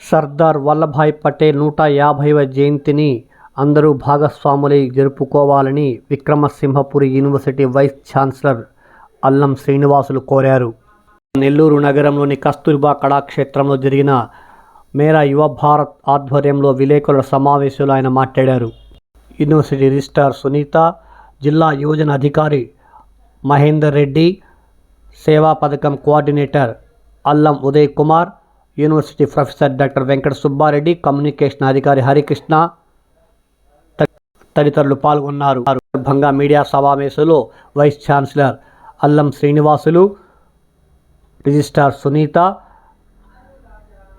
సర్దార్ వల్లభాయ్ పటేల్ నూట యాభైవ జయంతిని అందరూ భాగస్వాములై జరుపుకోవాలని విక్రమసింహపురి యూనివర్సిటీ వైస్ ఛాన్సలర్ అల్లం శ్రీనివాసులు కోరారు. నెల్లూరు నగరంలోని కస్తూర్బా కళాక్షేత్రంలో జరిగిన మేరా యువ భారత్ ఆధ్వర్యంలో విలేకరుల సమావేశంలో ఆయన మాట్లాడారు. యూనివర్సిటీ రిజిస్ట్రార్ సునీత జిల్లా యువజన అధికారి మహేందర్ రెడ్డి సేవా పథకం coordinator Allam Uday Kumar university professor doctor Venkata Subbareddy communication అధికారి హరికృష్ణ తదితరులు పాల్గొన్నారు సందర్భంగా మీడియా సమావేశంలో వైస్ ఛాన్సలర్ అల్లం శ్రీనివాసులు రిజిస్ట్రార్ సునీత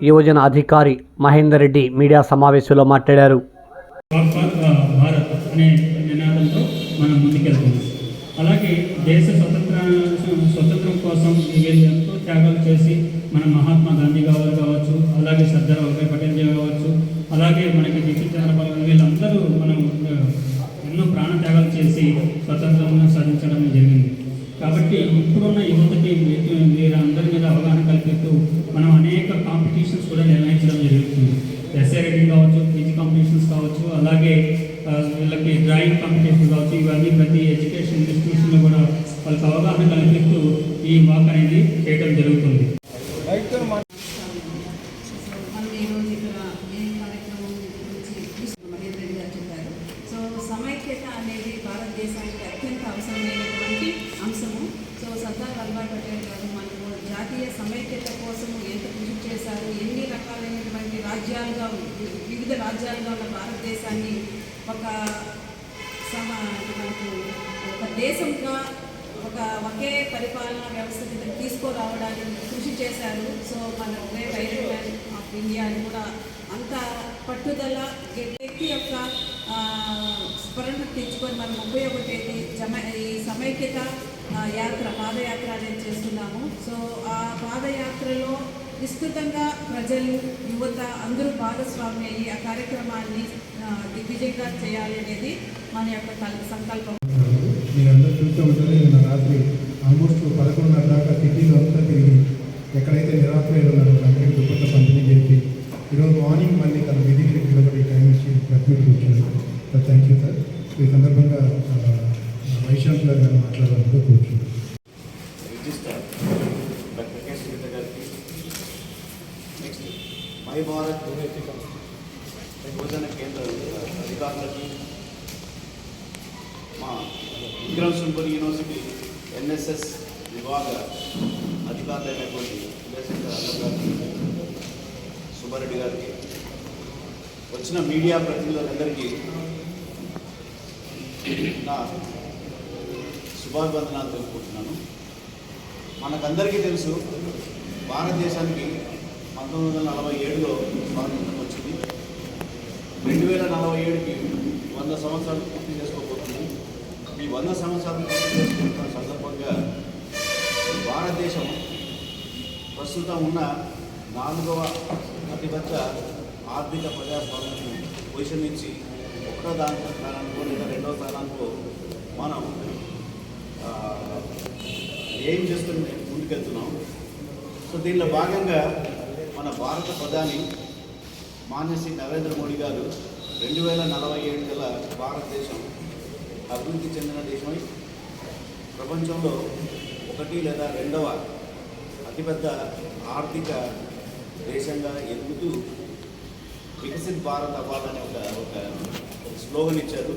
యువజన అధికారి మహేందర్ రెడ్డి మీడియా సమావేశంలో మాట్లాడారు అలాగే దేశ స్వతంత్ర స్వతంత్రం కోసం ఎంతో త్యాగాలు చేసి మన మహాత్మా గాంధీ గారు కావచ్చు అలాగే సర్దార్ వల్లభాయ్ పటేల్ గారు కావచ్చు అలాగే మనకి బిపిన్ చంద్రబాబు వీళ్ళందరూ మనం ఎన్నో ప్రాణ త్యాగాలు చేసి స్వతంత్రం సాధించడం జరిగింది. కాబట్టి ఇప్పుడున్న యువతకి వీ- వీరందరి మీద అవగాహన కల్పిస్తూ మనం అనేక కాంపిటీషన్స్ కూడా నిర్వహించడం జరుగుతుంది. ఎస్ఏ రైటింగ్ కావచ్చు పీజీ కాంపిటీషన్స్ కావచ్చు అలాగే వీళ్ళకి డ్రాయింగ్ కాంపిటీషన్ కావచ్చు ఇవన్నీ ప్రతి ఎడ్యుకేషన్ ఇన్స్టిట్యూషన్లో కూడా వాళ్ళకి అవగాహన కల్పిస్తూ ఈ వాక్ అనేది చేయడం జరుగుతుంది. రాజ్యాలుగా ఉన్న భారతదేశాన్ని ఒక సమ మనకు ఒక దేశంగా ఒక ఒకే పరిపాలనా వ్యవస్థ కింద తీసుకురావడానికి కృషి చేశారు. సో మన ఒకే వైరల్ మ్యాన్ ఆఫ్ ఇండియా అని కూడా అంత పట్టుదల వ్యక్తి యొక్క స్మరణ తెచ్చుకొని మనం ముప్పై ఒకటేది జమ ఈ సమైక్యత యాత్ర పాదయాత్ర అనేది చేస్తున్నాము. సో ఆ పాదయాత్రలో విస్తృతంగా ప్రజలు యువత అందరూ భాగస్వామి అయ్యి ఆ కార్యక్రమాన్ని దిగ్విజయంగా చేయాలి అనేది మన యొక్క సంకల్పం. మీరందరూ చూస్తూ ఉంటుంది నిన్న రాత్రి ఆల్మోస్ట్ పదకొండున్నర దాకా సిటీలో అంతా తిరిగి ఎక్కడైతే నిరాశ్రయులు ఉన్నారో అందరికీ దుప్పట్ల పంపిణీ చేసి ఈరోజు మార్నింగ్ మళ్ళీ తన విధికి నిలబడి టైం ఇచ్చి ప్రెస్ కూర్చున్నారు సార్ థ్యాంక్ యూ సార్. ఈ సందర్భంగా ఆ, వైస్ గారు మాట్లాడాలంటూ కూర్చున్నారు రిజిస్టర్ డాక్టర్ కె సునీత గారికి నెక్స్ట్ మై భారత్ యువజన కేంద్ర అధికారులకి మా విక్రమ్ యూనివర్సిటీ ఎన్ఎస్ఎస్ విభాగ అధికారులైనటువంటి విజయశంకర్ గారికి సుబ్బారెడ్డి గారికి వచ్చిన మీడియా ప్రతినిధులందరికీ నా శుభాభివందనాలు తెలుపుకుంటున్నాను. మనకందరికీ తెలుసు భారతదేశానికి పంతొమ్మిది వందల నలభై ఏడులో స్వాతంత్రం వచ్చింది. రెండు వేల నలభై ఏడుకి వంద సంవత్సరాలు పూర్తి చేసుకోబోతుంది ఈ వంద సంవత్సరాలు చేసుకుంటున్న సందర్భంగా భారతదేశం ప్రస్తుతం ఉన్న నాలుగవ అతిపెద్ద ఆర్థిక ప్రజాస్వామ్యం పొజిషన్ నుంచి ఒకటో దాని స్థానానికో లేదా రెండో స్థానానికో మనం ఏం చేస్తుంది ముందుకెళ్తున్నాం. సో దీనిలో భాగంగా మన భారత ప్రధాని మాన్యశ్రీ నరేంద్ర మోడీ గారు రెండు వేల నలభై ఏడు గల భారతదేశం అభివృద్ధి చెందిన దేశమై ప్రపంచంలో ఒకటి లేదా రెండవ అతిపెద్ద ఆర్థిక దేశంగా ఎదుగుతూ వికసిత్ భారత్ అవ్వాలని ఒక ఒక స్లోగన్ ఇచ్చారు.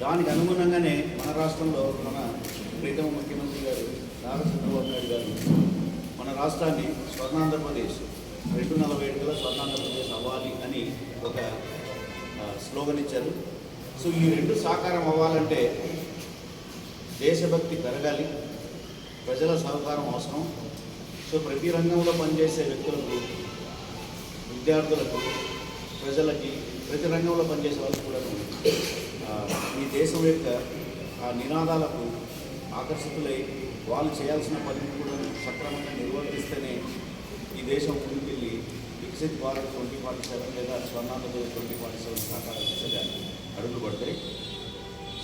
దానికి అనుగుణంగానే మన రాష్ట్రంలో మన ప్రీతమ ముఖ్యమంత్రి గారు నారా చంద్రబాబు నాయుడు గారు మన రాష్ట్రాన్ని స్వర్ణాంధ్రప్రదేశ్ రెండు నలభై ఏడు గల స్వర్ణాంధ్రప్రదేశ్ అవ్వాలి అని ఒక స్లోగన్ ఇచ్చారు. సో ఈ రెండు సాకారం అవ్వాలంటే దేశభక్తి పెరగాలి ప్రజల సహకారం అవసరం. సో ప్రతి రంగంలో పనిచేసే వ్యక్తులకు విద్యార్థులకు ప్రజలకి ప్రతి రంగంలో పనిచేసే వాళ్ళకు కూడా ఈ దేశం యొక్క ఆ నినాదాలకు ఆకర్షితులై వాళ్ళు చేయాల్సిన పనిని కూడా సక్రమంగా నిర్వర్తిస్తేనే ఈ దేశం ముందుకెళ్ళి Viksit Bharat twenty forty seven లేదా స్వర్ణాంధ్రప్రదేశ్ ట్వంటీ ఫార్టీ సెవెన్ సాకార దిశగా అడుగులు పడతాయి.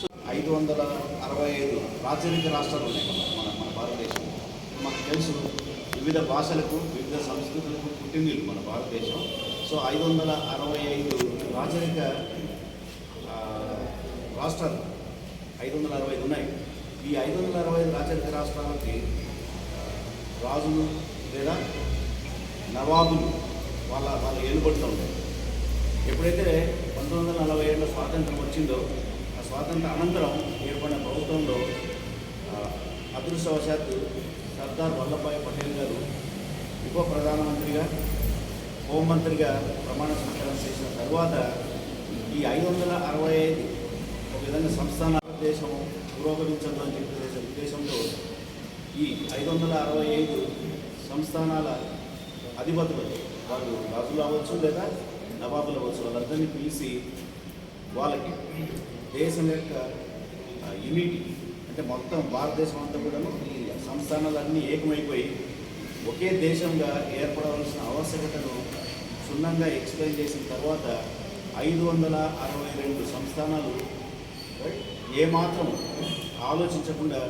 సో ఐదు వందల అరవై ఐదు రాజరిక రాష్ట్రాలు ఉన్నాయి మన మన భారతదేశం మనకు తెలుసు వివిధ భాషలకు వివిధ సంస్కృతులకు పుట్టింది మన భారతదేశం. సో ఐదు వందల అరవై ఐదు రాజరిక రాష్ట్రాలు ఐదు వందల అరవై ఐదు ఉన్నాయి. ఈ ఐదు వందల అరవై ఐదు రాజరిక రాష్ట్రాలకి రాజులు లేదా నవాబులు వాళ్ళ వాళ్ళ ఏలుబడుతూ ఉంటాయి. ఎప్పుడైతే పంతొమ్మిది వందల నలభై ఏళ్ళ స్వాతంత్రం వచ్చిందో ఆ స్వాతంత్ర అనంతరం ఏర్పడిన ప్రభుత్వంలో అదృష్టవశాత్తు సర్దార్ వల్లభాయ్ పటేల్ గారు ఉప ప్రధానమంత్రిగా హోంమంత్రిగా ప్రమాణ స్వీకారం చేసిన తర్వాత ఈ ఐదు వందల అరవై ఐదు ఒక విధంగా సంస్థాన దేశం పురోగమించడం అని చెప్పేసి ఉద్దేశంతో ఈ ఐదు వందల అరవై ఐదు సంస్థానాల అధిపతులు వాళ్ళు రాజులు అవ్వచ్చు లేదా నవాబులు అవ్వచ్చు వాళ్ళందరినీ పిలిచి వాళ్ళకి దేశం యొక్క యూనిటీ అంటే మొత్తం భారతదేశం అంతా కూడాను ఈ సంస్థానాలన్నీ ఏకమైపోయి ఒకే దేశంగా ఏర్పడవలసిన ఆవశ్యకతను క్షుణ్ణంగా ఎక్స్ప్లెయిన్ చేసిన తర్వాత ఐదు వందల అరవై రెండు సంస్థానాలు ఏమాత్రం ఆలోచించకుండా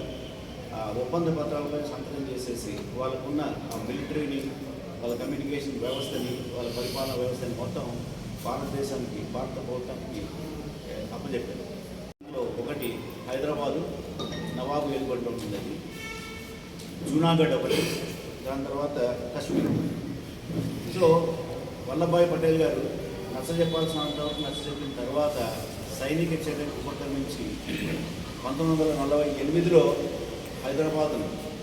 ఒప్పంద పత్రాలపై సంతకం చేసేసి వాళ్ళకున్న ఆ మిలిటరీని వాళ్ళ కమ్యూనికేషన్ వ్యవస్థని వాళ్ళ పరిపాలన వ్యవస్థని మొత్తం భారతదేశానికి భారత ప్రభుత్వానికి అప్పచెప్పారు. అందులో ఒకటి హైదరాబాదు నవాబు వెలుబడిలో ఉంటుందండి జూనాగఢ్ ఒకటి దాని తర్వాత కశ్మీర్ సో వల్లభాయ్ పటేల్ గారు నచ్చ చెప్పాల్సిన అంతవరకు నచ్చ చెప్పిన తర్వాత సైనిక చర్యకు ఉపక్రమించి పంతొమ్మిది వందల నలభై ఎనిమిదిలో హైదరాబాద్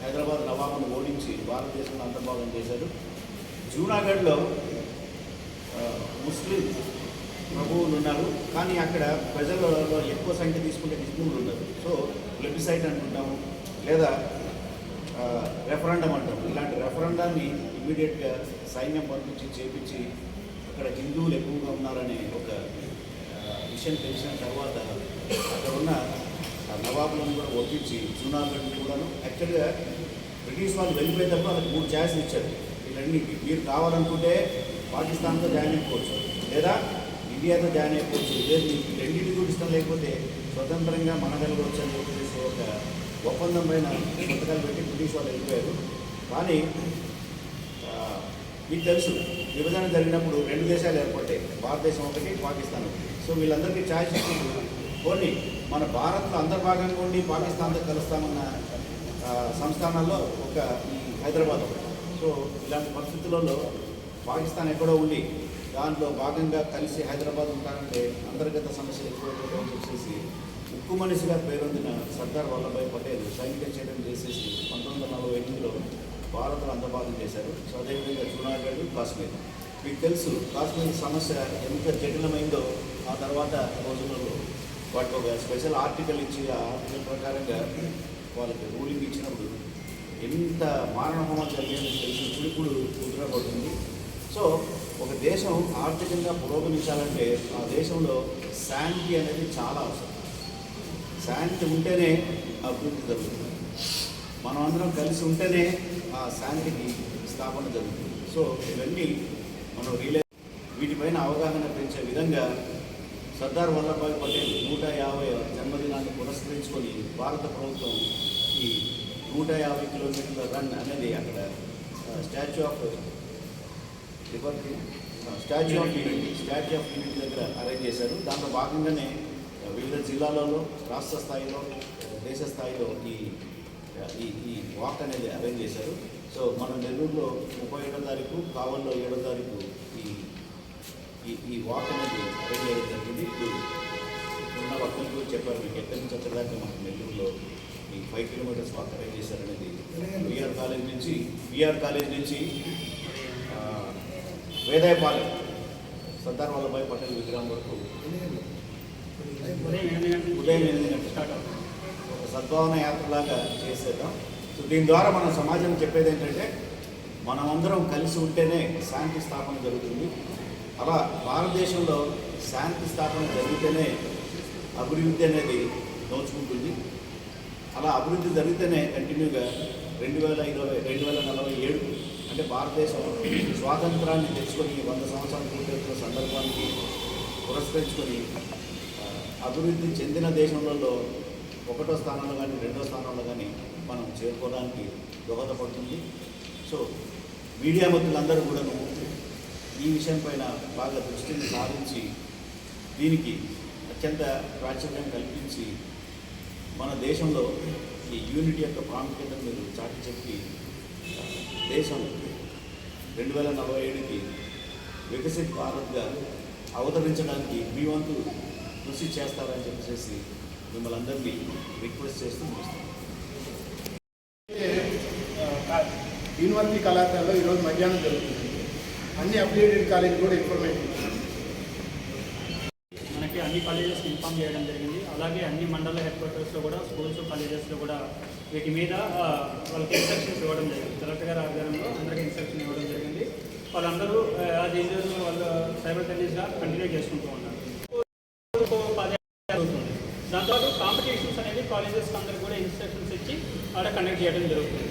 హైదరాబాద్ నవాబును ఓడించి భారతదేశంలో అంతర్భాగం చేశారు. జూనాగఢ్లో ముస్లిం ప్రభువులు ఉన్నారు. కానీ అక్కడ ప్రజలలో ఎక్కువ సంఖ్య తీసుకుంటే హిందువులు ఉండదు. సో ప్లెబిసైట్ అంటుంటాము లేదా రెఫరెండం అంటాం ఇలాంటి రెఫరెండాన్ని ఇమీడియట్గా సైన్యం పంపించి చేపించి అక్కడ హిందువులు ఎక్కువగా ఉన్నారనే ఒక విషయం తెలిసిన తర్వాత అక్కడ ఉన్న ఆ నవాబులను కూడా ఒప్పించి జూనాగఢ్ని కూడాను. యాక్చువల్గా బ్రిటిష్ వాళ్ళు వెళ్ళిపోయేటప్పుడు వాళ్ళకి మూడు ఛాయిస్లు ఇచ్చారు. రెండింటికి మీరు కావాలనుకుంటే పాకిస్తాన్తో జాయిన్ అయిపోవచ్చు. లేదా ఇండియాతో జాయిన్ అయిపోవచ్చు. లేదు మీకు రెండింటి చూపిస్తాం లేకపోతే స్వతంత్రంగా మనగలగవచ్చు అని చెప్పేసి ఒక ఒప్పందం పైన సంతకాలు పెట్టి బ్రిటిష్ వాళ్ళు వెళ్ళిపోయారు. కానీ మీకు తెలుసు విభజన జరిగినప్పుడు రెండు దేశాలు ఏర్పడ్డాయి. భారతదేశం ఒకటి పాకిస్తాన్ ఒకటి. సో వీళ్ళందరికీ ఛాయిస్ ఇచ్చినప్పుడు కొన్ని మన భారత్లో అంతర్భాగంగా ఉండి పాకిస్తాన్తో కలుస్తామన్న సంస్థానాల్లో ఒక హైదరాబాద్ ఒకటి. సో ఇలాంటి పరిస్థితులలో పాకిస్తాన్ ఎక్కడో ఉండి దాంట్లో భాగంగా కలిసి హైదరాబాద్ ఉంటారంటే అంతర్గత సమస్యలు ఎక్కువ అని చెప్పేసి ఉక్కు మనిషిగా పేరొందిన సర్దార్ వల్లభాయ్ పటేల్ సైనిక చేయడం చేసేసి పంతొమ్మిది వందల నలభై ఎనిమిదిలో భారత్లో అంతర్భాగం చేశారు. సో అదేవిధంగా జూనాగఢ్ కాశ్మీర్. మీకు తెలుసు కాశ్మీర్ సమస్య ఎంత జటిలమైందో ఆ తర్వాత రోజులలో వాటికి ఒక స్పెషల్ ఆర్టికల్ ఇచ్చి ఆ ఆర్టికల్ ప్రకారంగా వాళ్ళకి రూలింగ్ ఇచ్చినప్పుడు ఎంత మారణ హోమాలు జరిగేది తెలిసి. చిలుపుడు కుదురబడుతుంది సో ఒక దేశం ఆర్థికంగా పురోగమించాలంటే ఆ దేశంలో శాంతి అనేది చాలా అవసరం. శాంతి ఉంటేనే అభివృద్ధి జరుగుతుంది. మనం అందరం కలిసి ఉంటేనే ఆ శాంతికి స్థాపన జరుగుతుంది. సో ఇవన్నీ మనం రియలైజ్ వీటిపైన అవగాహన పెంచే విధంగా సర్దార్ వల్లభాయ్ పటేల్ నూట యాభై జన్మదినాన్ని పురస్కరించుకొని భారత ప్రభుత్వం ఈ నూట యాభై కిలోమీటర్ల రన్ అనేది అక్కడ statue of liberty statue of unity statue of unity దగ్గర అరేంజ్ చేశారు. దాంట్లో భాగంగానే వివిధ జిల్లాలలో రాష్ట్ర స్థాయిలో దేశ స్థాయిలో ఈ ఈ ఈ వాక్ అనేది అరేంజ్ చేశారు. సో మన నెల్లూరులో ముప్పై ఏడో తారీఖు కావల్లో ఏడో తారీఖు ఈ ఈ ఈ వాక్ అనేది అరేంజ్ చేయడం జరిగింది. ఇప్పుడు ఉన్న వర్కులు చెప్పారు మీకు ఎక్కడి నుంచి ఎక్కడి దాకా మన నెల్లూరులో ఈ ఫైవ్ కిలోమీటర్స్ వాక్ అరేంజ్ చేశారనేది విఆర్ కాలేజ్ నుంచి విఆర్ కాలేజ్ నుంచి వేదాయపాలెం సర్దార్ వల్లభాయ్ పటేల్ విగ్రహం వరకు ఉదయం ఎనిమిది గంటల గంటలు స్టార్ట్ అవుతుంది. ఒక సద్భావన యాత్రలాగా చేసేద్దాం. సో దీని ద్వారా మన సమాజం చెప్పేది ఏంటంటే మనమందరం కలిసి ఉంటేనే శాంతి స్థాపన జరుగుతుంది. అలా భారతదేశంలో శాంతి స్థాపన జరిగితేనే అభివృద్ధి అనేది దోచుకుంటుంది అలా అభివృద్ధి జరిగితేనే కంటిన్యూగా రెండు వేల ఇరవై రెండు వేల నలభై ఏడు అంటే భారతదేశం స్వాతంత్రాన్ని తెచ్చుకొని వంద సంవత్సరాలు పూర్తవుతున్న సందర్భానికి పురస్కరించుకొని అభివృద్ధి చెందిన దేశంలో ఒకటో స్థానంలో కానీ రెండో స్థానంలో కానీ మనం చేరుకోవడానికి దోహదపడుతుంది. సో మీడియా మిత్రులందరూ కూడాను ఈ విషయం పైన బాగా దృష్టిని సాధించి దీనికి అత్యంత ప్రాచుర్యం కల్పించి మన దేశంలో ఈ యూనిటీ యొక్క ప్రాముఖ్యత మీరు చాటి చెప్పి దేశం రెండు వేల నలభై ఏడుకి వికసిత్ భారత్గా అవతరించడానికి మీ వంతు కృషి చేస్తారని చెప్పేసి మిమ్మల్ని అందరినీ రిక్వెస్ట్ చేస్తూ ముగిస్తాను. యూనివర్సిటీ కళాశాలలో ఈరోజు మధ్యాహ్నం జరుగుతుంది. అన్ని అఫిలియేటెడ్ కాలేజ్ కూడా ఇన్ఫర్మేషన్ అన్ని కాలేజెస్ ఇన్ఫామ్ చేయడం జరిగింది. అలాగే అన్ని మండల హెడ్ క్వార్టర్స్లో కూడా స్కూల్స్ కాలేజెస్లో కూడా వీటి మీద వాళ్ళకి ఇన్స్ట్రక్షన్స్ ఇవ్వడం జరిగింది. కలెక్టర్ గారి ఆధ్వర్యంలో అందరికీ ఇన్స్ట్రక్షన్ ఇవ్వడం జరిగింది. వాళ్ళందరూ అది యూజర్స్ వాళ్ళు సైబర్ టెన్నిస్గా కంటిన్యూ చేసుకుంటూ ఉన్నారు. జరుగుతుంది దాంతో కాంపిటీషన్స్ అనేది కాలేజెస్ అందరికీ కూడా ఇన్స్ట్రక్షన్స్ ఇచ్చి ఆడ కండక్ట్ చేయడం జరుగుతుంది.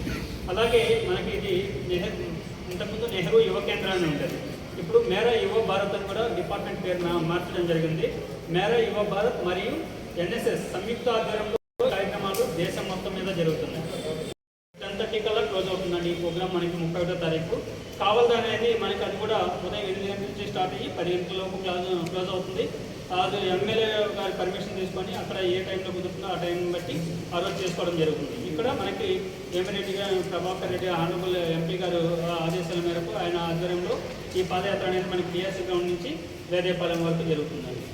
అలాగే మనకి ఇది నెహ్రూ ఇంతకుముందు నెహ్రూ యువ కేంద్రాన్ని ఉంటుంది ఇప్పుడు మేరా యువ భారత్ అని కూడా డిపార్ట్మెంట్ పేరు మార్చడం జరిగింది. మేరా యువ భారత్ మరియు ఎన్ఎస్ఎస్ సంయుక్త ఆధ్వర్యంలో కార్యక్రమాలు దేశం మొత్తం మీద జరుగుతున్నాయి. టెన్ థర్టీ కల్లా క్లోజ్ అవుతుందండి ఈ ప్రోగ్రామ్ మనకి ముప్పై ఒకటో తారీఖు. కావాలి అనేది మనకి అది కూడా ఉదయం ఎనిమిది గంటల నుంచి స్టార్ట్ అయ్యి పది గంటలలోపు క్లోజ్ క్లోజ్ అవుతుంది. అది ఎమ్మెల్యే గారి పర్మిషన్ తీసుకొని అక్కడ ఏ టైంలో కుదురుతుందో ఆ టైం బట్టి ఆ రోజు చేసుకోవడం జరుగుతుంది. ఇక్కడ మనకి వేమిరెడ్డి గారు ప్రభాకర్ రెడ్డి ఆనరబుల్ ఎంపీ గారు ఆదేశాల మేరకు ఆయన ఆధ్వర్యంలో ఈ పాదయాత్ర అనేది మనకి టీఆర్సీ గ్రౌండ్ నుంచి వేదేపాలెం వరకు జరుగుతుందండి